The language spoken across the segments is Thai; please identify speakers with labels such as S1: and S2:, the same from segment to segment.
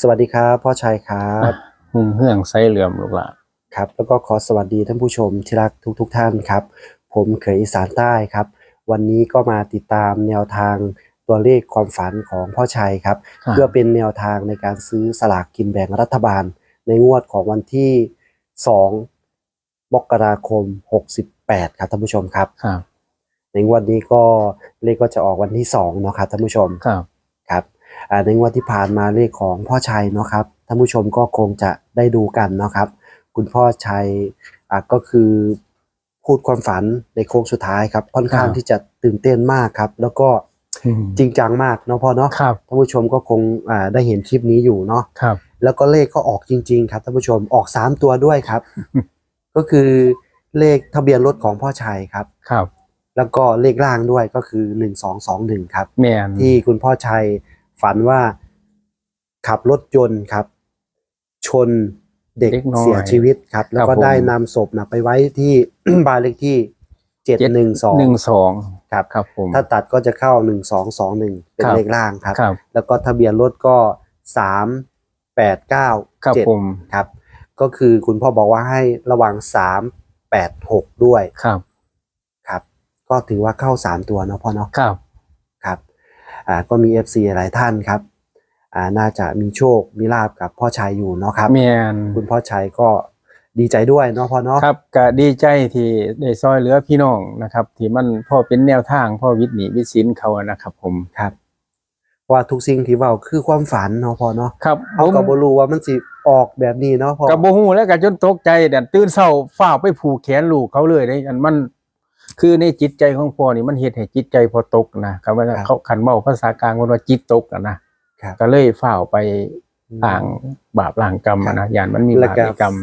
S1: สวัสดีครับ พ่อชัยครับ
S2: หุ่งเฮืองไส้เหลื่อมลูกหลาน
S1: ครับ แล้วก็ขอสวัสดีท่านผู้ชมที่รักทุกๆทท่านครับ ผมเขยอีสานใต้ครับ วันนี้ก็มาติดตามแนวทางตัวเลขความฝันของพ่อชัยครับ เพื่อเป็นแนวทางในการซื้อสลากกินแบ่งรัฐบาล ในงวดของวันที่ 2 มกราคม 68 ครับท่านผู้ชมครับ
S2: ครับ
S1: ในงวดนี้ก็เลขก็จะออกวันที่2เนาะครับท่านผู้ชม
S2: ครับ
S1: ครับอ่า ในงวดที่ผ่านมาเลขของพ่อชัยเนาะครับท่านผู้ชมก็คงจะได้ดูกันเนาะครับ คุณพ่อชัยอ่าก็คือพูดความฝันในโค้งสุดท้ายครับ ค่อนข้างที่จะตื่นเต้นมากครับ แล้วก็
S2: อืม
S1: จริงจังมากเนาะพ่อเนาะ
S2: ครับ
S1: ท่านผู้ชมก็คงอ่าได้เห็นคลิปนี้อยู่เนาะ
S2: ครับ
S1: แล้วก็เลขก็ออกจริง ๆ ครับท่านผู้ชมออกสามตัวด้วยครับ ก็คือเลขทะเบียนรถของพ่อชัยครับ
S2: ครับ
S1: แล้วก็เลขล่างด้วยก็คือหนึ่งสองสองหนึ่งครับ
S2: แม่น
S1: ที่คุณพ่อชัย ฝันว่าขับรถยนต์ครับ ชนเด็กเสียชีวิตครับ แล้วก็ได้นำศพนะไปไว้ที่ บ้านเลขที่เจ็ดหนึ่งสอง
S2: หนึ่งสอง
S1: ครับ
S2: ครับผม
S1: ถ้าตัดก็จะเข้าหนึ่งสองสองหนึ่งเป็น
S2: ครับ
S1: เลขล่างครับ
S2: ครับ
S1: แล้วก็ทะเบียนรถก็สามแปดเก้า
S2: ครับ
S1: เจ็ด
S2: ผม
S1: ครับ ก็คือคุณพ่อบอกว่าให้ระวังสามแปดหกด้วย
S2: ครับ
S1: ครับ ก็ถือว่าเข้าสามตัวเนาะพ่อเนาะ
S2: ครับ
S1: ครับอ่า ก็มี FC หลายท่านครับอ่าน่าจะมีโชคมีลาบกับพ่อชัยอยู่เนาะครับ
S2: แม่น
S1: คุณพ่อชัยก็ดีใจด้วยเนาะพ่อเนาะ
S2: ครับก็ดีใจที่ได้ซอยเหลือพี่น้องนะครับ ที่มันพ่อเป็นแนวทางพ่อวิทย์หนีวิสินเขาอะนะครับ ผม
S1: ครับว่าทุกสิ่งที่เว้าคือความฝันเนาะพ่อเนาะ
S2: ครับ
S1: เขาก็บ่รู้ว่ามันสิออกแบบนี้เนาะพ่อ
S2: กับโบฮูแล้วก็จนตกใจเด่นตื่นเช้าฝ้าวไปผูกแขนลูกเขาเลยได้อันมัน คือในจิตใจของพ่อนี่มันเฮ็ดให้จิตใจพอตกนะครับว่าเขาขันเมาภาษากลางว่าจิตตกอะนะครับก็เลยฝ้าวไปล้างบาปล้างกรรมอะนะยานมันมี
S1: แล้ว
S2: บาป
S1: ก็
S2: มีกรรม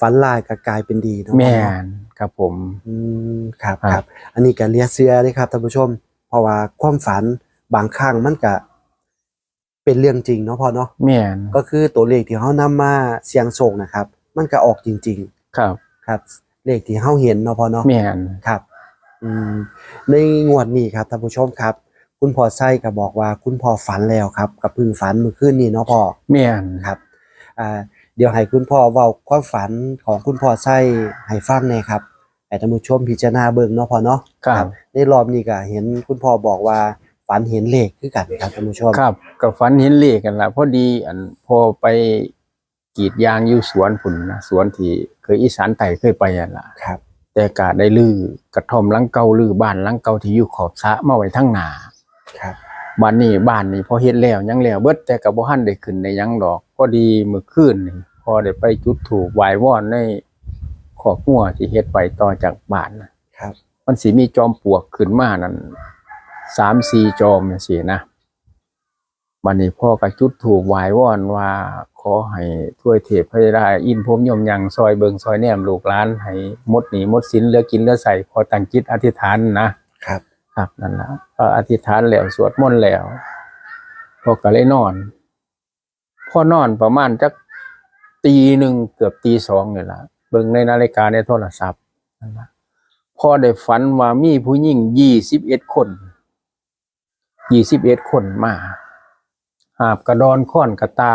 S1: ฝันลายก็กลายเป็นดีเนาะ
S2: แม่
S1: พ่อเนาะ
S2: นครับผม
S1: อืมครับ
S2: ครับ
S1: ครับอันนี้ก็เรียกเสื้อเลยครับท่านผู้ชม เพราะว่าความฝันบางครั้งมันก็เป็นเรื่องจริงเนาะพ่อเนาะ
S2: แม่น
S1: ก็คือตัวเลขที่เขานำมาเสียงโชคนะครับ มันก็ออกจริง
S2: ครับ
S1: ๆครับ เลขที่เขาเห็นเนาะพ่อเนาะ
S2: แม่น
S1: ครับ อืมในงวดนี้ครับท่านผู้ชมครับ คุณพ่อไส้ก็บอกว่าคุณพ่อฝันแล้วครับกับเพึ่งฝันเมื่อคืนนี้เนาะพ่อ
S2: แม่น
S1: ครับอ่าเดี๋ยวให้คุณพ่อเว้าความฝันของคุณพ่อไส้ให้ฟังหน่อยครับให้ท่านผู้ชมพิจารณาเบิ่งเนาะพ่อเนาะ
S2: ครับ
S1: ในรอบนี้ก็เห็นคุณพ่อบอกว่าฝันเห็นเลขคือกันครับท่านผู้ชม
S2: ครับก็ฝันเห็นเลขกันละพอดีอันพอไป กรีดยางอยู่สวนผุนนะสวนที่เคยอีสานไต่เคยไปอะล่ะ
S1: ครับ
S2: แต่กาได้ลือกระท่อมหลังเก่าลือบ้านหลังเก่าที่อยู่ขอบสระมาไว้ทั้งหนา
S1: ครับ
S2: บ้านนี้บ้านนี้พอเฮ็ดแล้วยังแล้วเบิดแต่ก็บ่ทันได้ขึ้นในยังดอกพอดีมื้อคืนนี่พอได้ไปจุดธูปไหว้วอนในขอบหัวที่เฮ็ดไว้ต่อจากบ้านน่ะ
S1: ครับ
S2: มันสิมีจอมปลวกขึ้นมานั่นสามสี่จอมจังซี่นะ บัดนี้พ่อก็จุดถูกไหว้วอนว่าขอให้ถ้วยเทพพระราอินพรหมยมยังซอยเบิงซอยแนมลูกหลานให้หมดหนีหมดสินเหลือกินเหลือใส่พอตั้งจิตอธิษฐานนะครับ ครับนั่นละก็อธิษฐานแล้วสวดมนต์แล้วพ่อก็เลยนอนพ่อนอนประมาณจักตีหนึ่งเกือบตีสองนี่ละเบิ่งในนาฬิกาในโทรศัพท์นั่นละพ่อได้ฝันว่ามีผู้หญิงยี่สิบเอ็ดคนยี่สิบเอ็ดคนมา หาบกระดอนค้อนกระตา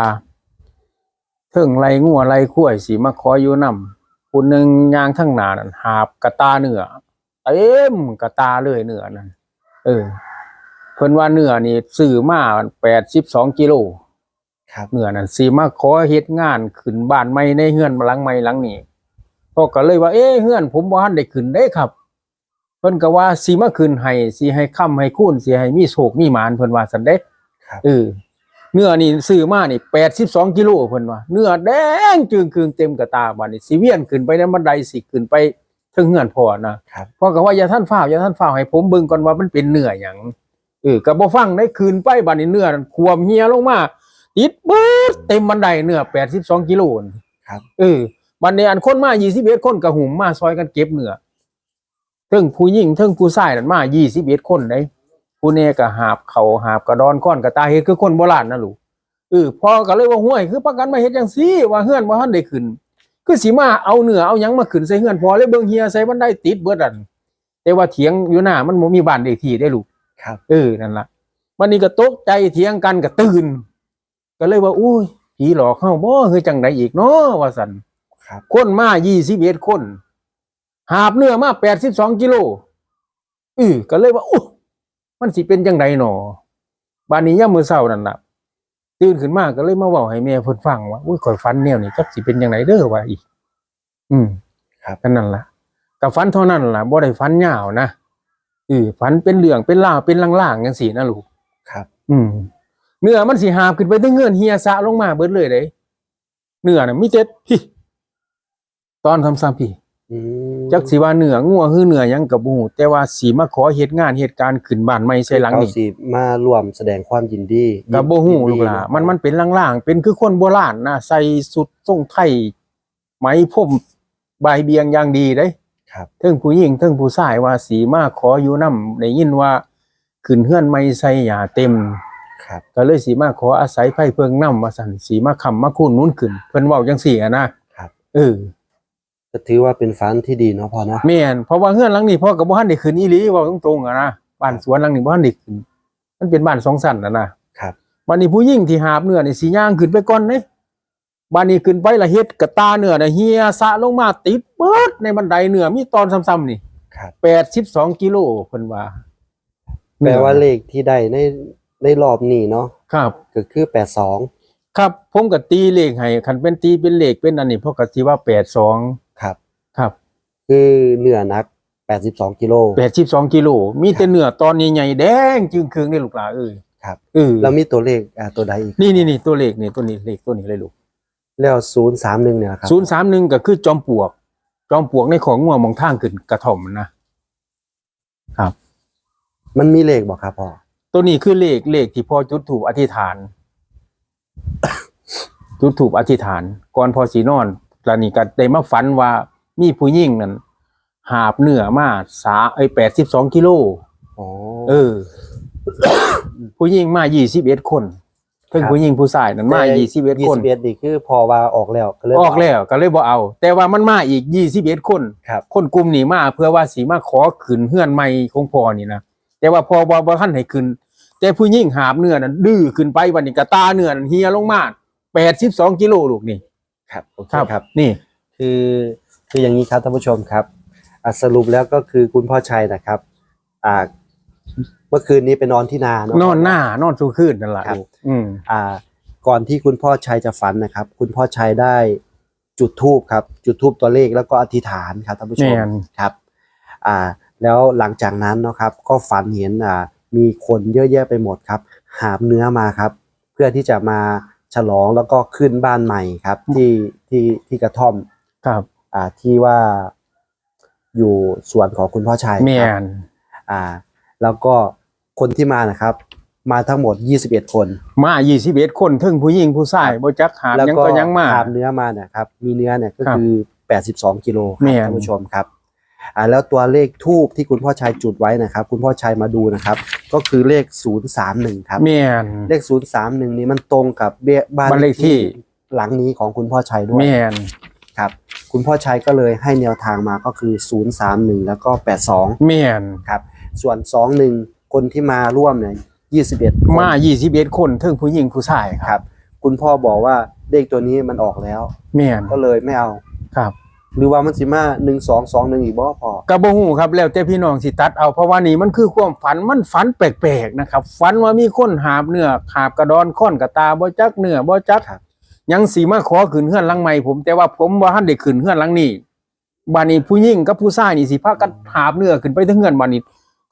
S2: เทิงไรงัวไรข้วยสีมาคอยอยู่นำผู้หนึ่งยางทั้งหนานั่นหาบกระตาเนื้อเต็มกระตาเลยเนื้อนั่นเออ เพิ่นว่าเนื้อนี่ซื้อมาแปดสิบสองกิโล
S1: ครับ
S2: เนื้อนั่นสีมาขอเฮ็ดงานขึ้นบ้านใหม่ในเฮือนหลังใหม่หลังนี้พ่อก็เลยว่า เอ๊ะเฮือนผมบ่ทันได้ขึ้นได้ครับ เพิ่นก็ว่าสิมาขึ้นให้สิให้ค้ำให้คูณสิให้มีโชคมีหมานเพิ่นว่าซั่นเด้
S1: ครับ
S2: เออ เนื้อนี่ซื้อมานี่82กิโลเพิ่นว่าเนื้อแดงจึงคืงเต็มกระตาบัดนี้สิเวียนขึ้นไปในบันไดสิขึ้นไปถึงเฮือนพ่อนะครับพ่อก็ว่าอย่าท่านฟ้าวอย่าท่านฟ้าวให้ผมเบิ่งก่อนว่ามันเป็นเนื้อหยังเออก็บ่ฟังได้คืนไปบัดนี้เนื้อนั่นควมเหี่ยลงมาติดเบิดเต็มบันไดเนื้อ82กิโลนั่น
S1: ครับ
S2: เออบันนี้อันคนมา21คนก็หุ่มมาซอยกันเก็บเนื้อเทิงผู้หญิงเทิงผู้ชายนั่นมา21คนได้ ผู้เน่ก็หาบเขาหาบกระดอนค้อนกระตาเฮ็ดคือคนโบราณนะลูกเออพอก็เลยว่าห้วยคือประกันมาเฮ็ดจังซี่ว่าเฮือนบ่ทันได้ขึ้น คือสิมาเอาเนื้อเอาหยังมาขึ้นใส่เฮือนพอเลยเบิ่งเฮียใส่บันไดติดเบิดอันแต่ว่าเถียงอยู่หน้ามันบ่มีบ้านเลขที่ได้ลูก
S1: ครับ
S2: เออนั่นละวันนี้ก็ตกใจเถียงกันก็ตื่น ก็เลยว่าอุ้ยผีหลอกเข้าบ่คือจังไดอีกเนาะว่าสัน
S1: ครับ
S2: คนมา21คน หาบเนื้อมา82กิโลอือก็เลยว่าอู้ มันสิเป็นจังไดหนอบ้านนี้ยามมื้อเช้านั่นน่ะตื่นขึ้นมาก็เลยมาเว้าให้แม่เพิ่นฟังว่าอุ้ยข่อยฝันแนวนี้จักสิเป็นจังไดเด้อว่าอีก อืม
S1: ครับ
S2: ก็นั่นล่ะก็ฝันเท่านั้นล่ะบ่ได้ฝันยาวนะอือฝันเป็นเรื่องเป็นราวเป็นล่างๆจังซี่นะลูก
S1: ครับ
S2: อืม เนื้อมันสิหาบขึ้นไปถึงเงื่อนเฮียสะลงมาเบิดเลยเด้เนื้อน่ะมีแต่พี่ ตอนซ้ำๆพี่
S1: อืม
S2: จักสิว่าเนื้องัวคือเนื้อหยังกับบ่ฮู้แต่ว่าสิมาขอเฮ็ดงานเหตุการณ์ขึ้นบ้านใหม่ใส่หลัง
S1: เขา
S2: นี่
S1: สิมาร่วมแสดงความยินดี
S2: ก็บ่ฮู้
S1: ยินดี
S2: ลูกหล่ะมันมันเป็นล่างๆเป็นคือคนโบราณนะใส่สุดทรงไทยไหมพรมบายเบียงอย่างดีเด้
S1: ครับ
S2: เทิงผู้หญิงเทิงผู้ชายว่าสีมาขออยู่นํได้ยินว่าขึ้นเฮือนไม่ใส่หยาเต็ม
S1: ครับ
S2: ก็เลยสีมาขออาศัยไผ่เพิงน้ำมาสั่นสีมาคำมาคูนนู้นขึ้น เพิ่นเว้าจังสี่อะนะครับ เออ
S1: ก็ถือว่าเป็นฝันที่ดีเนาะพ่อเนาะ
S2: แม่นเพราะว่าเฮือนหลังนี้พ่อกับบ่ทันได้ขึ้นอีหลีเว้าตรงๆอะนะบ้านสวนหลังนี้บ่ทันได้ขึ้นมันเป็นบ้านสองชั้นอะนะครับบัดนี้ผู้หญิงที่หาบเนื้อนี่สิย่างขึ้นไปก่อนเด้บัดนี้ขึ้นไปละเฮ็ดกระตาเนื้อน่ะเฮียสะลงมาติดเบิดในบันไดเนื้อมีตอนซ้ำๆนี่
S1: ครับ
S2: 82กิโลเพิ่นว่า
S1: แปลว่าเลขที่ได้ในในรอบนี้เนาะ
S2: ครับ
S1: ก็คือแปดสอง
S2: ครับผมก็ตีเลขให้คันเป็นตีเป็นเลขเป็นอันนี้เพราะก็สิว่า82
S1: ครับ
S2: ครับ
S1: คือเนื้อหนักแปดสิบสองกิโล
S2: 82กิโลมีแต่เนื้อตอนใหญ่ๆแดงจึงครึ่งนี่ลูกหลานเอ้ย
S1: ครับ
S2: เออ
S1: แล้วมีตัวเลขอ่าตัวใดอีก
S2: นี่นี่นี่ตัวเลขนี่ตัวนี้เลขตัวนี้เลยลูก
S1: แล้วศูนย์สามหนึ่งเนี่ยครับ
S2: ศูนย์สามหนึ่งก็คือจอมปลวก จอมปลวกในของงัวมองทางขึ้นกระท่อมนะ
S1: มันมีเลขบอกครับพ่อ
S2: ตัวนี้คือเลขเลขที่พ่อจุดถูกอธิษฐาน จุดถูกอธิษฐาน ก่อนพอสีนอนแล้วนี่ก็ได้มาฝันว่า มีผู้หญิงนั่นหาบเนื้อมาสาไอ้แปดสิบสองกิโล
S1: อ๋อ
S2: เออ ผู้หญิงมายี่สิบเอ็ดคนเพิ่ง
S1: ครับ
S2: ผู้หญิงผู้ชายนั่นมายี่สิบเอ็ด
S1: ยี่
S2: คน
S1: สิบเอ็ดนี่คือพอว่าออกแล้วก็เลย
S2: ออกแล้วก็เลยบ่เอา แต่ว่ามันมาอีกยี่สิบเอ็ดคน
S1: ครับ
S2: คนกลุ่มนี้มาเพื่อว่าสีมาขอขืนเฮือนใหม่ของพ่อนี่นะแต่ว่าพอบ่บ่ทันให้ขึ้นแต่ผู้หญิงหาบเนื้อนั้นดื้อขึ้นไปวันนี้กระตาเนื้อนั้นเฮียลงมาแปดสิบสองกิโลลูกนี่
S1: ครับโอเค
S2: ครับ
S1: ครับ
S2: นี่
S1: คือ คืออย่างนี้ครับท่านผู้ชมครับอะสรุปแล้วก็คือคุณพ่อชัยนะครับอ่าเมื่อคืนนี้ไปนอนที่นาเะ
S2: นอนหน้านอนสู้คืนนั่นแหละ
S1: ครับ
S2: ลูกอืม
S1: อ่า ก่อนที่คุณพ่อชัยจะฝันนะครับ คุณพ่อชัยได้จุดทูบครับ จุดทูบตัวเลขแล้วก็อธิษฐานครับท่านผู้ช
S2: แม่
S1: ม
S2: น
S1: ครับ อ่า แล้วหลังจากนั้นเนาะครับ ก็ฝันเห็นอ่า มีคนเยอะแยะไปหมดครับ หาบเนื้อมาครับ เพื่อที่จะมาฉลองแล้วก็ขึ้นบ้านใหม่ครับ ที่ที่ที่กระท่อม
S2: ครับ
S1: อ่าที่ว่าอยู่สวนของคุณพ่อชัย
S2: แม่
S1: ครับ
S2: น
S1: อ่า แล้วก็คนที่มานะครับ มาทั้งหมด 21 คน
S2: มายี่สิบเอ็ดคนเทึงผู้หญิงผู้ชายบ่จักหาบ
S1: แล้ว
S2: ยัง
S1: ก็
S2: ก็ยังมา
S1: หาบเนื้อมาเนี่ยครับ มีเนื้อเนี่ยก็
S2: ครับ
S1: คือ 82กิโลค
S2: แม่
S1: รับ
S2: น
S1: ท่านผู้ชมครับอ่าแล้วตัวเลขทูบที่คุณพ่อชัยจุดไว้นะครับ คุณพ่อชัยมาดูนะครับ ก็คือเลข 031 ครับ
S2: แม่น
S1: เลข 031 นี้มันตรงกับเบี้ยบ้าน
S2: บ้านเลขที่
S1: หลังนี้ของคุณพ่อชัยด้วย
S2: แม่น
S1: ครับ คุณพ่อชัยก็เลยให้แนวทางมาก็คือ 031 แล้วก็ 82
S2: แม่น
S1: ครับส่วน 21 คนที่มาร่วมเนี่ย21คน
S2: มายี่สิบเอ็ดคนเทึงผู้หญิงผู้ชายค
S1: ครับ รับ คุณพ่อบอกว่าเลขตัวนี้มันออกแล้ว
S2: แม่น
S1: ก็เลยไม่เอา
S2: ครับ
S1: หรือว่ามันสิมา1 2 2 1อีกบ่พอ
S2: กระบหูครับแล้วแต่พี่น้องสิตัดเอาเพราะว่านี่มันคือความฝันมันฝันแปลกๆนะครับฝันว่ามีคนหาบเนื้อหาบกระดอนค้อนกระตาบ่จักเนื้อบ่จัก
S1: ครับ
S2: ยังสีมาขอขึ้นเฮือนหลังใหม่ผม แต่ว่าผมบ่ทันได้ขึ้นเฮือนหลังนี้บานี้ผู้หญิงกับผู้ชายนี่สิพากันหาบเนื้อขึ้นไปถึงเฮือนบานี้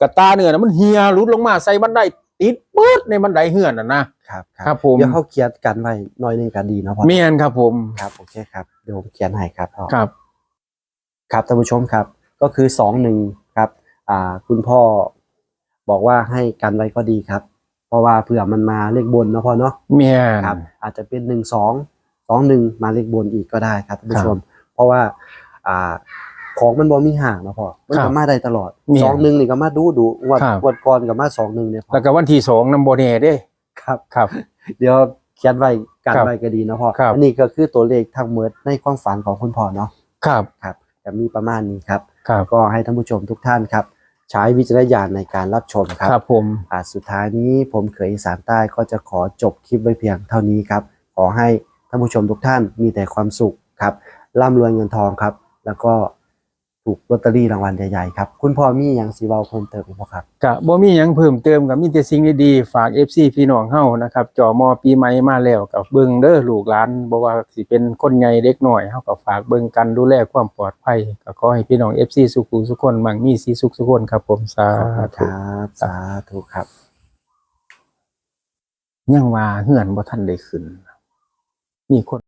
S2: กระตาเนื้อน่ะมันเหี่ยหลุดลงมาใส่บันไดติดปื๊ดในบันไดเฮือนน่ะนะครับครับผม
S1: เดี๋ยวเขาเขียนกันไว้หน่อยหนึงก็ดีเนาะพ่อ
S2: แม่นครับผม
S1: ครับโอเคครับเดี๋ยวผมเขียนให้ครับพ่อ
S2: ครับ
S1: ครับท่านผู้ชมครับ ก็คือสองหนึ่งครับ อ่า คุณพ่อบอกว่าให้กันไว้ก็ดีครับ เพราะว่าเผื่อมันมาเลขบนเนาะพ่อเนาะ
S2: แม่น
S1: ครับ อาจจะเป็นหนึ่งสองสองหนึ่งมาเลขบนอีกก็ได้ครับท่าน
S2: ครั
S1: ผู้
S2: บ
S1: ชม เพราะว่าอ่าของมันบอมีห่างเนาะพ่อมัน
S2: ครั
S1: ก็
S2: บ
S1: มาได้ตลอด
S2: เนี่ย
S1: สองหนึ่งนี่ก็มาดูดูงวด
S2: ครับ
S1: งวดก่อนกับมาสองหนึ่งเนี่ยพ่อ
S2: แล้วก็วันที่สองนำบ่แน่เด้
S1: ครับ
S2: ครับ
S1: เดี๋ยวเขียนไว้กัน
S2: ครับ
S1: ไว้ก็ดีเนาะพ่อ
S2: ครับ
S1: อันนี้ก็คือตัวเลขทั้งหมดในความฝันของคุณพ่อเนาะ
S2: ครับ
S1: ครับจะมีประมาณนี้ครับ
S2: ครับ
S1: ก็ให้ท่านผู้ชมทุกท่านครับ ใช้วิจารณญาณในการรับชมครับ
S2: ครับผม
S1: อ่าสุดท้ายนี้ผมเขยอีสานใต้ก็จะขอจบคลิปไว้เพียงเท่านี้ครับ ขอให้ท่านผู้ชมทุกท่านมีแต่ความสุขครับร่ำรวยเงินทองครับ แล้วก็ ถูกลอตเตอรี่รางวัลใหญ่ๆครับ คุณพ่อมีอย่างสีเบาเพิ่มเติมอีกบ่ครับ
S2: ก็บ่มีหยังเพิ่มเติมก็มีแต่สิ่งดีๆฝาก FC พี่น้องเฮานะครับจอมอปีใหม่มาแล้วก็เบิ่งเด้อลูกหลานบ่ว่าสิเป็นคนใหญ่เด็กน้อยเฮาก็ฝากเบิ่งกันดูแลความปลอดภัยก็ขอให้พี่น้อง FC สุขุสุขคนมั่งมีสีสุขสุขคนครับผมสา
S1: ขอบคุณค
S2: ธุ
S1: รับสาธุครับ
S2: ยังว่าเฮือนบ่ทันได้ขึ้น มีคน